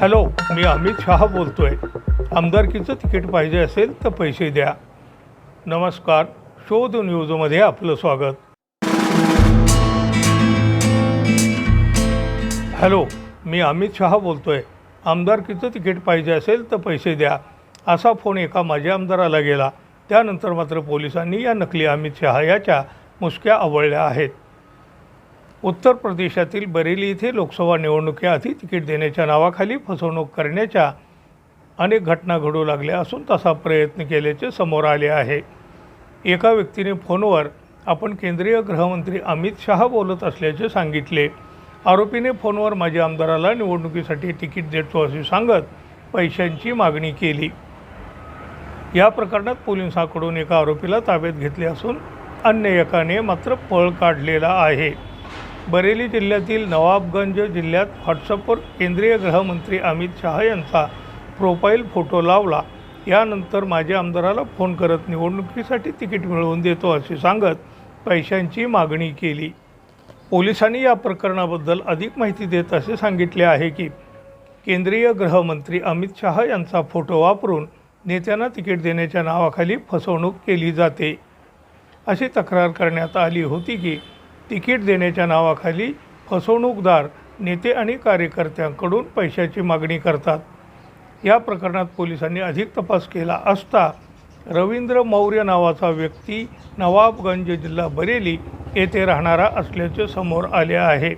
Hello मी अमित शहा बोलतोय. आमदारकीचं ticket पाहिजे असेल तर पैसे द्या. नमस्कार शोध न्यूजमध्ये आपलं स्वागत. हॅलो मी अमित शहा बोलतोय. आमदारकीचं तिकीट पाहिजे असेल तर पैसे द्या. असा फोन एका माजी आमदाराला गेला. त्यानंतर मात्र पोलिसांनी या नकली अमित शहा याच्या मुसक्या आवळल्या आहेत. उत्तर प्रदेशातील बरेली येथे लोकसभा निवडणुकीआधी तिकीट देण्याच्या नावाखाली फसवणूक करण्याच्या अनेक घटना घडू लागल्या असून तसा प्रयत्न केल्याचे समोर आले आहे. एका व्यक्तीने फोनवर आपण केंद्रीय गृहमंत्री अमित शहा बोलत असल्याचे सांगितले. आरोपीने फोनवर माझ्या आमदाराला निवडणुकीसाठी तिकीट देतो असे सांगत पैशांची मागणी केली. या प्रकरणात पोलिसांकडून एका आरोपीला ताब्यात घेतले असून अन्य एकाने मात्र पळ काढलेला आहे. बरेली जिल्ह्यातील नवाबगंज जिल्ह्यात व्हॉट्सअपवर केंद्रीय गृहमंत्री अमित शहा यांचा प्रोफाईल फोटो लावला. यानंतर माझ्या आमदाराला फोन करत निवडणुकीसाठी तिकीट मिळवून देतो असे सांगत पैशांची मागणी केली. पोलिसांनी या प्रकरणाबद्दल अधिक माहिती देत असे सांगितले आहे की केंद्रीय गृहमंत्री अमित शहा यांचा फोटो वापरून नेत्यांना तिकीट देण्याच्या नावाखाली फसवणूक केली जाते. अशी तक्रार करण्यात आली होती की तिकीट देण्याच्या नावाखाली फसवणूकदार नेते आणि कार्यकर्त्यांकडून पैशाची मागणी करतात. या प्रकरणात पोलिसांनी अधिक तपास केला असता रवींद्र मौर्य नावाचा व्यक्ती नवाबगंज जिल्हा बरेली येथे राहणारा असल्याचे समोर आले आहे.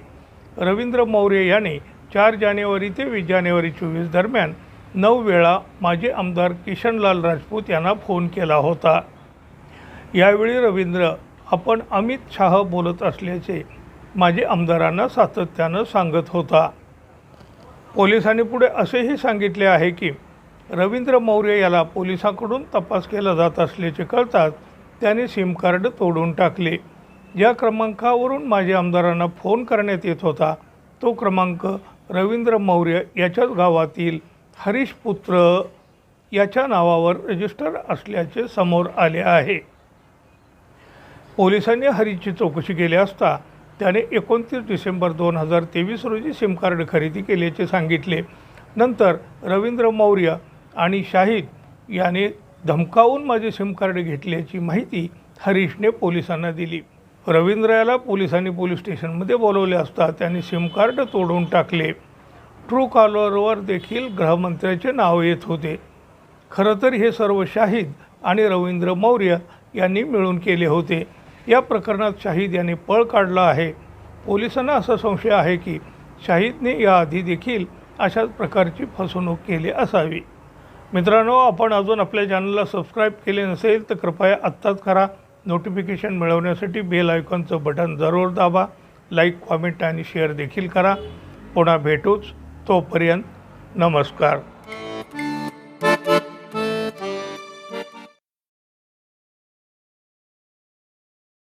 रवींद्र मौर्य याने चार जानेवारी ते वीस जानेवारी चोवीस दरम्यान नऊ वेळा माजी आमदार किशनलाल राजपूत यांना फोन केला होता. यावेळी रवींद्र आपण अमित शाह बोलत असल्याचे माझे आमदारांना सातत्यानं सांगत होता. पोलिसांनी पुढे असेही सांगितले आहे की रवींद्र मौर्य याला पोलिसांकडून तपास केला जात असल्याचे कळताच त्याने सिम कार्ड तोडून टाकले. ज्या क्रमांकावरून माझ्या आमदारांना फोन करण्यात येत होता तो क्रमांक रवींद्र मौर्य याच्याच गावातील हरीश पुत्र याच्या नावावर रजिस्टर असल्याचे समोर आले आहे. पोलिसांनी हरीची चौकशी केली असता त्याने एकोणतीस डिसेंबर दोन हजार तेवीस रोजी सिम कार्ड खरेदी केल्याचे सांगितले. नंतर रवींद्र मौर्य आणि शाहिद याने धमकावून माझे सिम कार्ड घेतल्याची माहिती हरीशने पोलिसांना दिली. रवींद्र याला पोलिसांनी पोलीस स्टेशनमध्ये बोलवले असता त्यांनी सिम कार्ड तोडून टाकले. ट्रू कॉलरवर देखील गृहमंत्र्याचे नाव येत होते. खरं तर हे सर्व शाहिद आणि रवींद्र मौर्य यांनी मिळून केले होते. या प्रकरणात शाहिद याने पळ काढला आहे. पोलिसांना असा संशय आहे की शाहिदने याआधी देखील अशाच प्रकारची फसवणूक केली असावी. मित्रांनो आपण अजून आपल्या चॅनलला सबस्क्राईब केले नसेल तर कृपया आत्ताच करा. नोटिफिकेशन मिळवण्यासाठी बेल आयकॉनचं बटन जरूर दाबा. लाईक कॉमेंट आणि शेअर देखील करा. पुन्हा भेटूच तोपर्यंत नमस्कार.